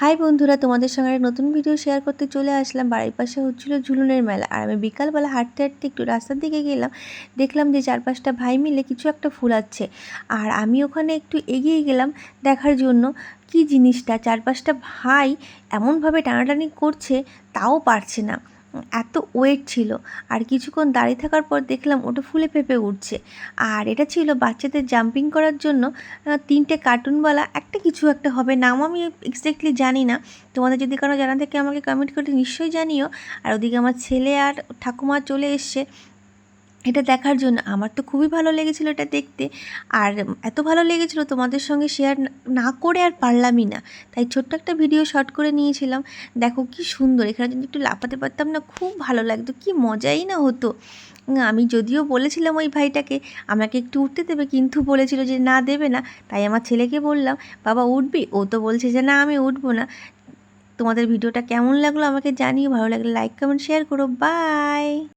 High বন্ধুরা, তোমাদের সঙ্গে একটা নতুন ভিডিও শেয়ার করতে চলে আসলাম। বাড়ির পাশে হচ্ছিল ঝুলুনের মেলা। আর আমি বিকালবেলা হাঁটতে হাঁটতে একটু রাস্তার দিকে গেলাম। দেখলাম যে চার পাঁচটা ভাই মিলে কিছু একটা ফুলাচ্ছে। আর আমি ওখানে একটু এগিয়ে গেলাম দেখার জন্য। কি জিনিসটা? চার পাঁচটা ভাই এমনভাবে টানাটানি করছে, তাও পারছে না। এত ওয়েট ছিল। আর কিছুক্ষণ দাঁড়িয়ে থাকার পর দেখলাম ওটা ফুলে ফেঁপে উঠছে। আর এটা ছিল বাচ্চাদের জাম্পিং করার জন্য তিনটে কার্টুনওয়ালা একটা কিছু একটা হবে। নাম আমি এক্স্যাক্টলি জানি না। তোমাদের যদি কারও জানা থাকে, আমাকে কমেন্ট করে নিশ্চয়ই জানিও। আর ওদিকে আমার ছেলে আর ঠাকুমা চলে এসছে। এটা দেখার জন্য আমার তো খুবই ভালো লেগেছিলো এটা দেখতে। আর এত ভালো লেগেছিলো তোমাদের সঙ্গে শেয়ার না করে আর পারলামই না। তাই ছোট্ট একটা ভিডিও শর্ট করে নিয়েছিলাম। দেখো কি সুন্দর, এখানে যদি একটু লাফাতে পারতাম না, খুব ভালো লাগতো, কি মজাই না হতো। আমি যদিও বলেছিলাম ওই ভাইটাকে, আমাকে একটু উঠতে দেবে, কিন্তু বলেছিল যে না দেবে না। তাই আমার ছেলেকে বললাম, বাবা, উঠবি? ও তো বলছে যে, না, আমি উঠবো না। তোমাদের ভিডিওটা কেমন লাগল আমাকে জানিও, ভালো লাগলে লাইক কমেন্ট শেয়ার করো। বাই